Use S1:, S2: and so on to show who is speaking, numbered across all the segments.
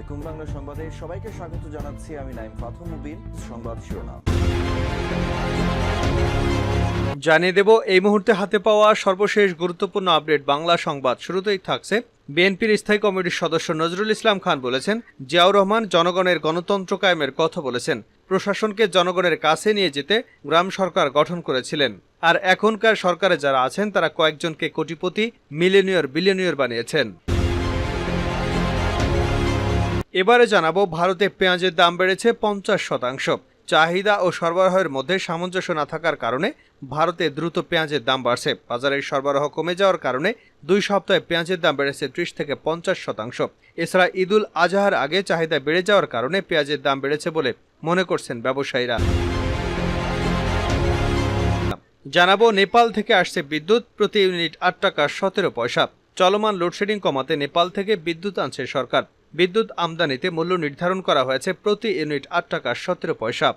S1: আলাইকুম বাংলা সংবাদে সবাইকে স্বাগত জানাচ্ছি আমি নাইম ফাথু মুবিন সংবাদ শিরোনাম
S2: জানিয়ে দেব এই মুহূর্তে হাতে পাওয়া সর্বশেষ গুরুত্বপূর্ণ আপডেট বাংলা সংবাদ শুরুতেই থাকছে বিএনপির স্থায়ী কমিটির সদস্য নজরুল ইসলাম খান বলেছেন জিয়াউর রহমান জনগণের গণতন্ত্র কায়েমের কথা বলেছেন প্রশাসনকে জনগণের কাছে নিয়ে যেতে গ্রাম সরকার গঠন করেছিলেন আর এখনকার সরকারে যারা আছেন তারা কয়েকজনকে কোটিপতি মিলেনিয়র বিলেনিয়র বানিয়েছেন
S3: এবারে জানাবো ভারতে পেঁয়াজের দাম বেড়েছে পঞ্চাশ শতাংশ চাহিদা ও সরবরাহের মধ্যে সামঞ্জস্য না থাকার কারণে ভারতে দ্রুত পেঁয়াজের দাম বাড়ছে বাজারের সরবরাহ কমে যাওয়ার কারণে দুই সপ্তাহে পেঁয়াজের দাম বেড়েছে ত্রিশ থেকে পঞ্চাশ শতাংশ এছাড়া ঈদুল আজহার আগে চাহিদা বেড়ে যাওয়ার কারণে পেঁয়াজের দাম বেড়েছে বলে মনে করছেন ব্যবসায়ীরা
S4: জানাবো নেপাল থেকে আসছে বিদ্যুৎ প্রতি ইউনিট আট টাকা সতেরো পয়সা চলমান লোডশেডিং কমাতে নেপাল থেকে বিদ্যুৎ আনছে সরকার বিদ্যুৎ আমদানিতে মূল্য নির্ধারণ করা হয়েছে প্রতি ইউনিট আট টাকা সতেরো পয়সা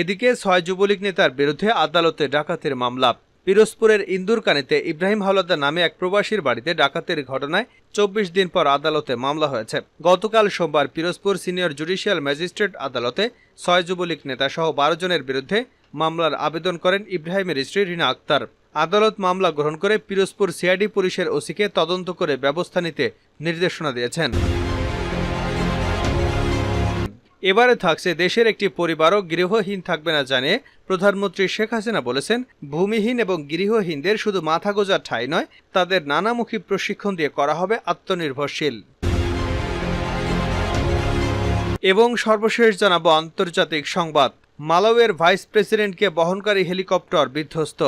S5: এদিকে ছয় যুবলীগ নেতার বিরুদ্ধে আদালতে ডাকাতের মামলা পিরোজপুরের ইন্দুরকানিতে ইব্রাহিম হাওলাদার নামে এক প্রবাসীর বাড়িতে ডাকাতের ঘটনায় চব্বিশ দিন পর আদালতে মামলা হয়েছে গতকাল সোমবার পিরোজপুর সিনিয়র জুডিশিয়াল ম্যাজিস্ট্রেট আদালতে ছয় যুবলীগ নেতাসহ বারো জনের বিরুদ্ধে মামলার আবেদন করেন ইব্রাহিমের স্ত্রী রিনা আক্তার আদালত মামলা গ্রহণ করে পিরোজপুর সিআইডি পুলিশের ওসিকে তদন্ত করে ব্যবস্থা নিতে নির্দেশনা দিয়েছেন
S6: এবারে থাকছে দেশের একটি পরিবারও গৃহহীন থাকবে না জানিয়ে প্রধানমন্ত্রী শেখ হাসিনা বলেছেন ভূমিহীন এবং গৃহহীনদের শুধু মাথা গোজার ঠাই নয় তাদের নানামুখী প্রশিক্ষণ দিয়ে করা হবে আত্মনির্ভরশীল
S7: এবং সর্বশেষ জানাবো আন্তর্জাতিক সংবাদ মালাউয়ের ভাইস প্রেসিডেন্টকে বহনকারী হেলিকপ্টার বিধ্বস্ত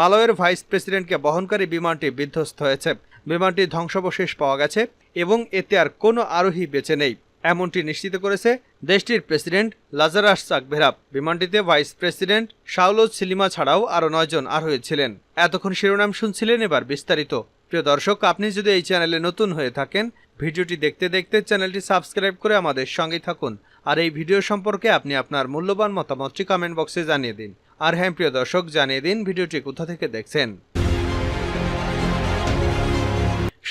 S7: মালয়ের ভাইস প্রেসিডেন্টকে বহনকারী বিমানটি বিধ্বস্ত হয়েছে বিমানটি ধ্বংসাবশেষ পাওয়া গেছে এবং এতে আর কোনো আরোহী বেঁচে নেই এমনটি নিশ্চিত করেছে দেশটির প্রেসিডেন্ট লাজারাস চাকভেরা বিমানটিতে ভাইস প্রেসিডেন্ট শাওলোজ সিলিমা ছাড়াও আরও নয়জন আরোহী ছিলেন এতক্ষণ শিরোনাম শুনছিলেন এবার বিস্তারিত প্রিয় দর্শক আপনি যদি এই চ্যানেলে নতুন হয়ে থাকেন ভিডিওটি দেখতে দেখতে চ্যানেলটি সাবস্ক্রাইব করে আমাদের সঙ্গেই থাকুন আর এই ভিডিও সম্পর্কে আপনি আপনার মূল্যবান মতামতটি কমেন্ট বক্সে জানিয়ে দিন আর হ্যাঁ প্রিয় দর্শক জানিয়ে দিন ভিডিওটি কোথা থেকে দেখছেন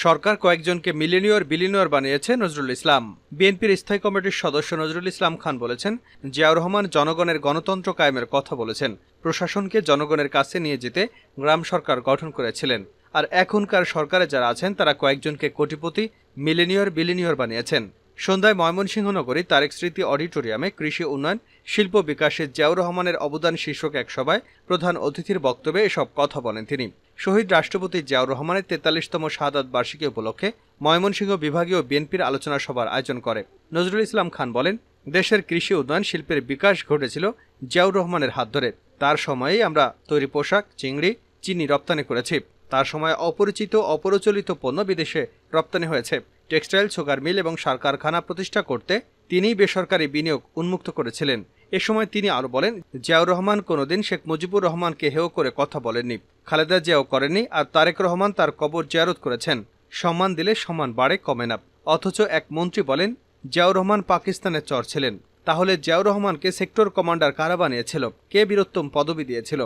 S8: সরকার কয়েকজনকে মিলেনিয়র বিলিনিয়র বানিয়েছে নজরুল ইসলাম বিএনপির স্থায়ী কমিটির সদস্য নজরুল ইসলাম খান বলেছেন জিয়াউর রহমান জনগণের গণতন্ত্র কায়েমের কথা বলেছেন প্রশাসনকে জনগণের কাছে নিয়ে যেতে গ্রাম সরকার গঠন করেছিলেন আর এখনকার সরকারে যারা আছেন তারা কয়েকজনকে কোটিপতি মিলেনিয়র বিলিনিয়র বানিয়েছেন সন্ধ্যায় ময়মনসিংহ নগরী তারেক স্মৃতি অডিটোরিয়ামে কৃষি উন্নয়ন শিল্প বিকাশে জিয়াউর রহমানের অবদান শীর্ষক এক সভায় প্রধান অতিথির বক্তব্যে এসব কথা বলেন তিনি শহীদ রাষ্ট্রপতি জিয়াউর রহমানের তেতাল্লিশতম শাহাদ বার্ষিকী উপলক্ষে ময়মনসিংহ বিভাগীয় বিএনপির আলোচনা সভার আয়োজন করে নজরুল ইসলাম খান বলেন দেশের কৃষি উন্নয়ন শিল্পের বিকাশ ঘটেছিল জিয়াউর রহমানের হাত ধরে তার সময়েই আমরা তৈরি পোশাক চিংড়ি চিনি রপ্তানি করেছি তার সময় অপরিচিত অপ্রচলিত পণ্য বিদেশে রপ্তানি হয়েছে টেক্সটাইল সুগার মিল এবং সার কারখানা প্রতিষ্ঠা করতে তিনি বেসরকারি বিনিয়োগ উন্মুক্ত করেছিলেন এ সময় তিনি আরও বলেন জিয়াউর রহমান কোনোদিন শেখ মুজিবুর রহমানকে হেয় করে কথা বলেননি খালেদা জিয়াও করেননি আর তারেক রহমান তার কবর জিয়ারত করেছেন সম্মান দিলে সম্মান বাড়ে কমে না অথচ এক মন্ত্রী বলেন জিয়াউর রহমান পাকিস্তানে চর ছিলেন তাহলে জিয়াউর রহমানকে সেক্টর কমান্ডার কারা বানিয়েছিল কে বীরত্তম পদবি দিয়েছিল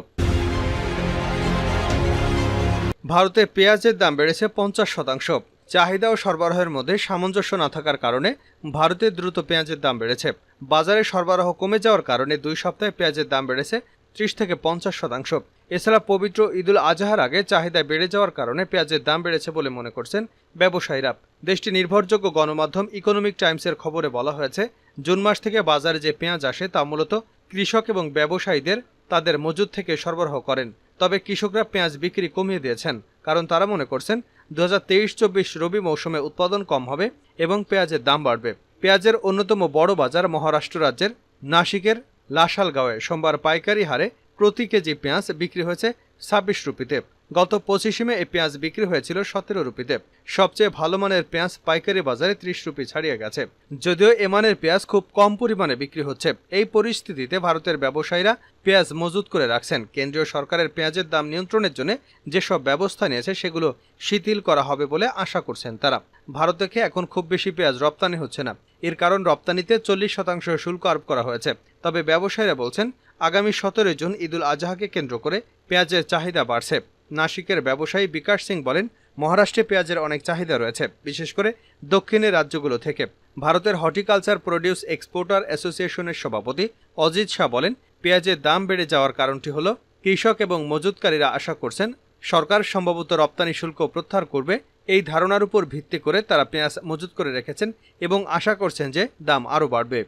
S9: ভারতে পেঁয়াজের দাম বেড়েছে পঞ্চাশ শতাংশ চাহিদা ও সরবরাহের মধ্যে সামঞ্জস্য না থাকার কারণে ভারতে দ্রুত পেঁয়াজের দাম বেড়েছে বাজারে সরবরাহ কমে যাওয়ার কারণে দুই সপ্তাহে পেঁয়াজের দাম বেড়েছে ত্রিশ থেকে পঞ্চাশ শতাংশ এছাড়া পবিত্র ঈদুল আজহার আগে চাহিদা বেড়ে যাওয়ার কারণে পেঁয়াজের দাম বেড়েছে বলে মনে করছেন ব্যবসায়ীরা দেশটি নির্ভরযোগ্য গণমাধ্যম ইকোনমিক টাইমসের খবরে বলা হয়েছে জুন মাস থেকে বাজারে যে পেঁয়াজ আসে তা মূলত কৃষক এবং ব্যবসায়ীদের তাদের মজুদ থেকে সরবরাহ করেন তবে কৃষকরা পেঁয়াজ বিক্রি কমিয়ে দিয়েছেন কারণ তারা মনে করছেন দু হাজার রবি মৌসুমে উৎপাদন কম হবে এবং পেঁয়াজের দাম বাড়বে পেঁয়াজের অন্যতম বড় বাজার মহারাষ্ট্র রাজ্যের নাসিকের লাশালগাঁওয়ে সোমবার পাইকারি হারে প্রতি কেজি পেঁয়াজ বিক্রি হয়েছে ছাব্বিশ রুপিতে গত পঁচিশে মে এই পেঁয়াজ বিক্রি হয়েছিল সতেরো রুপিতে সবচেয়ে ভালো মানের পেঁয়াজ পাইকারি বাজারে ত্রিশ রুপি ছাড়িয়ে গেছে যদিও এ মানের পেঁয়াজ খুব কম পরিমাণে বিক্রি হচ্ছে এই পরিস্থিতিতে ভারতের ব্যবসায়ীরা পেঁয়াজ মজুত করে রাখছেন কেন্দ্রীয় সরকারের পেঁয়াজের দাম নিয়ন্ত্রণের জন্য যেসব ব্যবস্থা নিয়েছে সেগুলো শিথিল করা হবে বলে আশা করছেন তারা ভারত থেকে এখন খুব বেশি পেঁয়াজ রপ্তানি হচ্ছে না এর কারণ রপ্তানিতে চল্লিশ শতাংশ শুল্ক আরোপ করা হয়েছে তবে ব্যবসায়ীরা বলছেন আগামী সতেরোই জুন ঈদুল আজহাকে কেন্দ্র করে পেঁয়াজের চাহিদা বাড়ছে নাসিকের ব্যবসায়ী বিকাশ সিং বলেন মহারাষ্ট্রে পেঁয়াজের অনেক চাহিদা রয়েছে বিশেষ করে দক্ষিণের রাজ্যগুলো থেকে ভারতের হর্টিকালচার প্রডিউস এক্সপোর্টার অ্যাসোসিয়েশনের সভাপতি অজিত শাহ বলেন পেঁয়াজের দাম বেড়ে যাওয়ার কারণটি হল কৃষক এবং মজুতকারীরা আশা করছেন সরকার সম্ভবত রপ্তানি শুল্ক প্রত্যাহার করবে এই ধারণার উপর ভিত্তি করে তারা পেঁয়াজ মজুত করে রেখেছেন এবং আশা করছেন যে দাম আরও বাড়বে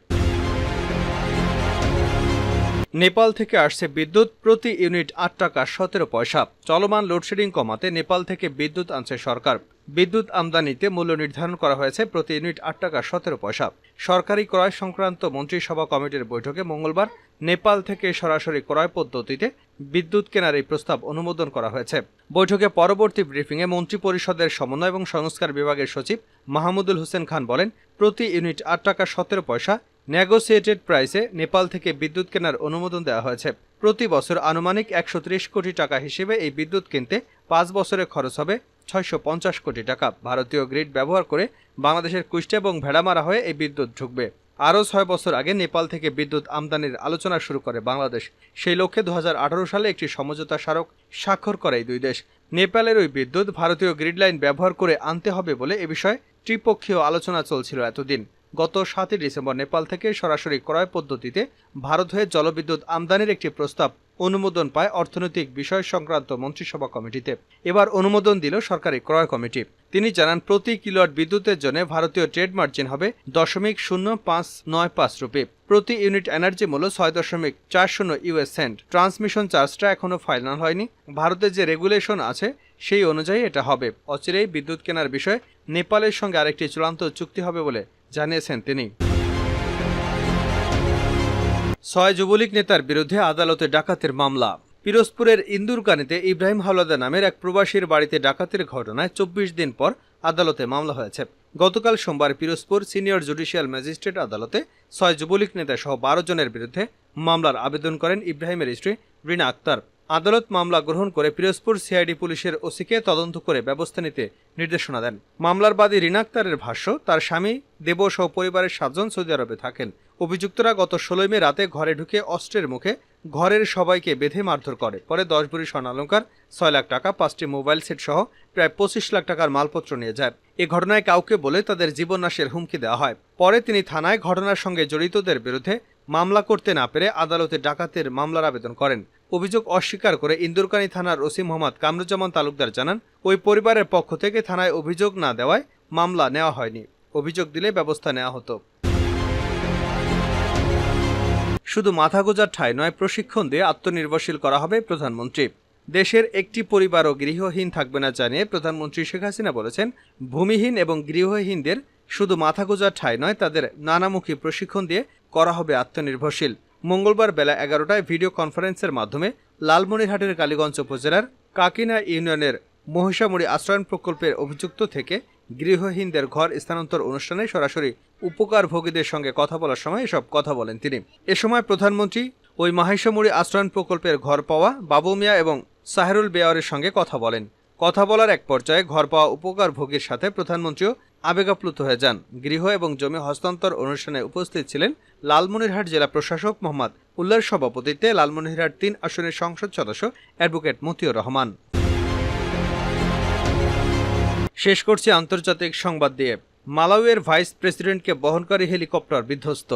S10: নেপাল থেকে আসছে বিদ্যুৎ প্রতি ইউনিট আট টাকা সতেরো পয়সা চলমান লোডশেডিং কমাতে নেপাল থেকে বিদ্যুৎ আনছে সরকার বিদ্যুৎ আমদানিতে মূল্য নির্ধারণ করা হয়েছে প্রতি ইউনিট আট টাকা সতেরো পয়সা সরকারি ক্রয় সংক্রান্ত মন্ত্রিসভা কমিটির বৈঠকে মঙ্গলবার নেপাল থেকে সরাসরি ক্রয় পদ্ধতিতে বিদ্যুৎ কেনার এই প্রস্তাব অনুমোদন করা হয়েছে বৈঠকে পরবর্তী ব্রিফিংয়ে মন্ত্রী পরিষদের সমন্বয় এবং সংস্কার বিভাগের সচিব মাহমুদুল হোসেন খান বলেন প্রতি ইউনিট আট টাকা সতেরো পয়সা নেগোসিয়েটেড প্রাইসে নেপাল থেকে বিদ্যুৎ কেনার অনুমোদন দেওয়া হয়েছে প্রতি বছর আনুমানিক একশো কোটি টাকা হিসেবে এই বিদ্যুৎ কিনতে পাঁচ বছরে খরচ হবে ছয়শো কোটি টাকা ভারতীয় গ্রিড ব্যবহার করে বাংলাদেশের কুষ্টা এবং ভেড়ামারা হয়ে এই বিদ্যুৎ ঢুকবে আরও ছয় বছর আগে নেপাল থেকে বিদ্যুৎ আমদানির আলোচনা শুরু করে বাংলাদেশ সেই লক্ষ্যে দু সালে একটি সমঝোতা স্মারক স্বাক্ষর করে এই দুই দেশ নেপালের ওই বিদ্যুৎ ভারতীয় গ্রিড লাইন ব্যবহার করে আনতে হবে বলে এ বিষয়ে ত্রিপক্ষীয় আলোচনা চলছিল এতদিন গত সাতই ডিসেম্বর নেপাল থেকে সরাসরি ক্রয় পদ্ধতিতে ভারত হয়ে জলবিদ্যুৎ আমদানির একটি প্রস্তাব অনুমোদন পায় অর্থনৈতিক বিষয় সংক্রান্ত মন্ত্রিসভা কমিটিতে এবার অনুমোদন দিল সরকারি ক্রয় কমিটি তিনি জানান প্রতি কিলোয়াট বিদ্যুতের জন্য ভারতীয় ট্রেড মার্জিন হবে দশমিক শূন্য পাঁচ নয় পাঁচ রুপি প্রতি ইউনিট এনার্জি মূল্য ছয় দশমিক চার শূন্য ইউএস সেন্ট ট্রান্সমিশন চার্জটা এখনও ফাইনাল হয়নি ভারতের যে রেগুলেশন আছে সেই অনুযায়ী এটা হবে অচিরেই বিদ্যুৎ কেনার বিষয়ে নেপালের সঙ্গে আরেকটি চূড়ান্ত চুক্তি হবে বলে জানিয়েছেন তিনি
S11: ছয় যুবলীগ নেতার বিরুদ্ধে আদালতে ডাকাতের মামলা পিরোজপুরের ইন্দুরকানিতে ইব্রাহিম হাওলাদা নামের এক প্রবাসীর বাড়িতে ডাকাতের ঘটনায় চব্বিশ দিন পর আদালতে মামলা হয়েছে গতকাল সোমবার পিরোজপুর সিনিয়র জুডিশিয়াল ম্যাজিস্ট্রেট আদালতে ছয় যুবলীগ নেতা সহ বারো জনের বিরুদ্ধে মামলার আবেদন করেন ইব্রাহিমের স্ত্রী রিনা আক্তার আদালত মামলা গ্রহণ করে পিরোজপুর সিআইডি পুলিশের ওসিকে তদন্ত করে ব্যবস্থা নিতে নির্দেশনা দেন মামলার বাদী রিনাক্তারের ভাষ্য তার স্বামী দেব সহ পরিবারের সাতজন সৌদি আরবে থাকেন অভিযুক্তরা গত ষোলোই মে রাতে ঘরে ঢুকে অস্ত্রের মুখে ঘরের সবাইকে বেঁধে মারধর করে পরে দশ ভরি স্বর্ণালঙ্কার ছয় লাখ টাকা পাঁচটি মোবাইল সেট সহ প্রায় পঁচিশ লাখ টাকার মালপত্র নিয়ে যায় এ ঘটনায় কাউকে বলে তাদের নাশের হুমকি দেওয়া হয় পরে তিনি থানায় ঘটনার সঙ্গে জড়িতদের বিরুদ্ধে মামলা করতে না পেরে আদালতে ডাকাতের মামলার আবেদন করেন অভিযোগ অস্বীকার করে ইন্দুরকানি থানার ওসি মোহাম্মদ কামরুজ্জামান তালুকদার জানান ওই পরিবারের পক্ষ থেকে থানায় অভিযোগ না দেওয়ায় মামলা নেওয়া হয়নি অভিযোগ দিলে ব্যবস্থা নেওয়া হতো
S12: শুধু মাথা গোজার ঠাঁই নয় প্রশিক্ষণ দিয়ে আত্মনির্ভরশীল করা হবে প্রধানমন্ত্রী দেশের একটি পরিবারও গৃহহীন থাকবে না জানিয়ে প্রধানমন্ত্রী শেখ হাসিনা বলেছেন ভূমিহীন এবং গৃহহীনদের শুধু মাথা গোজার ঠাঁই নয় তাদের নানামুখী প্রশিক্ষণ দিয়ে করা হবে আত্মনির্ভরশীল মঙ্গলবার বেলা এগারোটায় ভিডিও কনফারেন্সের মাধ্যমে লালমনিরহাটের কালীগঞ্জ উপজেলার কাকিনা ইউনিয়নের মহিষামুড়ি আশ্রয়ণ প্রকল্পের অভিযুক্ত থেকে গৃহহীনদের ঘর স্থানান্তর অনুষ্ঠানে সরাসরি উপকারভোগীদের সঙ্গে কথা বলার সময় এসব কথা বলেন তিনি এ সময় প্রধানমন্ত্রী ওই মাহেশামুড়ি আশ্রয়ণ প্রকল্পের ঘর পাওয়া বাবু মিয়া এবং সাহেরুল বেয়ারের সঙ্গে কথা বলেন কথা বলার এক পর্যায়ে ঘর পাওয়া উপকারভোগীর সাথে প্রধানমন্ত্রীও আবেগাপ্লুত হয়ে যান গৃহ এবং জমি হস্তান্তর অনুষ্ঠানে উপস্থিত ছিলেন লালমনিরহাট জেলা প্রশাসক মোহাম্মদ উল্লার সভাপতিত্বে লালমনিরহাট তিন আসনের সংসদ সদস্য অ্যাডভোকেট মতিউর রহমান
S13: শেষ করছি আন্তর্জাতিক সংবাদ দিয়ে মালাউয়ের ভাইস প্রেসিডেন্টকে বহনকারী হেলিকপ্টার বিধ্বস্ত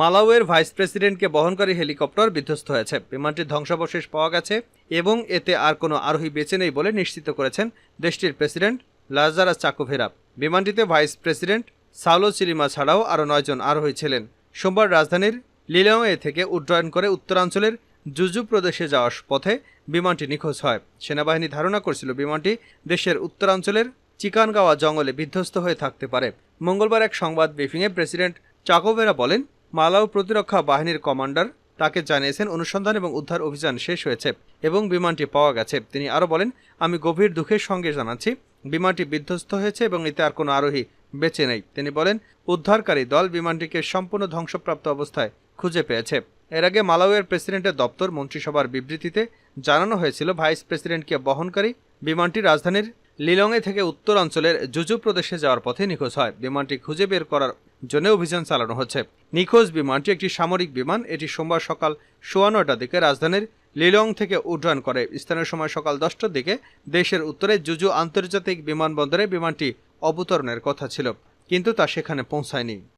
S13: মালাউয়ের ভাইস প্রেসিডেন্টকে বহনকারী হেলিকপ্টার বিধ্বস্ত হয়েছে বিমানটির ধ্বংসাবশেষ পাওয়া গেছে এবং এতে আর কোনো আরোহী বেঁচে নেই বলে নিশ্চিত করেছেন দেশটির প্রেসিডেন্ট লাজারা চাকুভেরা বিমানটিতে ভাইস প্রেসিডেন্ট সাউলো চিলিমা ছাড়াও আরও নয়জন আরোহী ছিলেন সোমবার রাজধানীর লিলংয়ে থেকে উড্ডয়ন করে উত্তরাঞ্চলের জুজু প্রদেশে যাওয়ার পথে বিমানটি নিখোঁজ হয় সেনাবাহিনী ধারণা করছিল বিমানটি দেশের উত্তরাঞ্চলের চিকানগাওয়া জঙ্গলে বিধ্বস্ত হয়ে থাকতে পারে মঙ্গলবার এক সংবাদ ব্রিফিংয়ে প্রেসিডেন্ট চাকোভেরা বলেন মালাউ প্রতিরক্ষা বাহিনীর কমান্ডার তাকে জানিয়েছেন অনুসন্ধান এবং উদ্ধার অভিযান শেষ হয়েছে এবং বিমানটি পাওয়া গেছে তিনি আরও বলেন আমি গভীর দুঃখের সঙ্গে জানাচ্ছি বিমানটি বিধ্বস্ত হয়েছে এবং এতে আর কোনো আরোহী বেঁচে নেই তিনি বলেন উদ্ধারকারী দল বিমানটিকে সম্পূর্ণ ধ্বংসপ্রাপ্ত অবস্থায় খুঁজে পেয়েছে এর আগে মালাউয়ের প্রেসিডেন্টের দপ্তর মন্ত্রিসভার বিবৃতিতে জানানো হয়েছিল ভাইস প্রেসিডেন্টকে বহনকারী বিমানটি রাজধানীর লিলংয়ে থেকে উত্তরাঞ্চলের জুজু প্রদেশে যাওয়ার পথে নিখোঁজ হয় বিমানটি খুঁজে বের করার জন্য অভিযান চালানো হচ্ছে নিখোঁজ বিমানটি একটি সামরিক বিমান এটি সোমবার সকাল সোয়া নয়টার দিকে রাজধানীর লিলং থেকে উড্ডয়ন করে স্থানীয় সময় সকাল দশটার দিকে দেশের উত্তরে জুজু আন্তর্জাতিক বিমানবন্দরে বিমানটি অবতরণের কথা ছিল কিন্তু তা সেখানে পৌঁছায়নি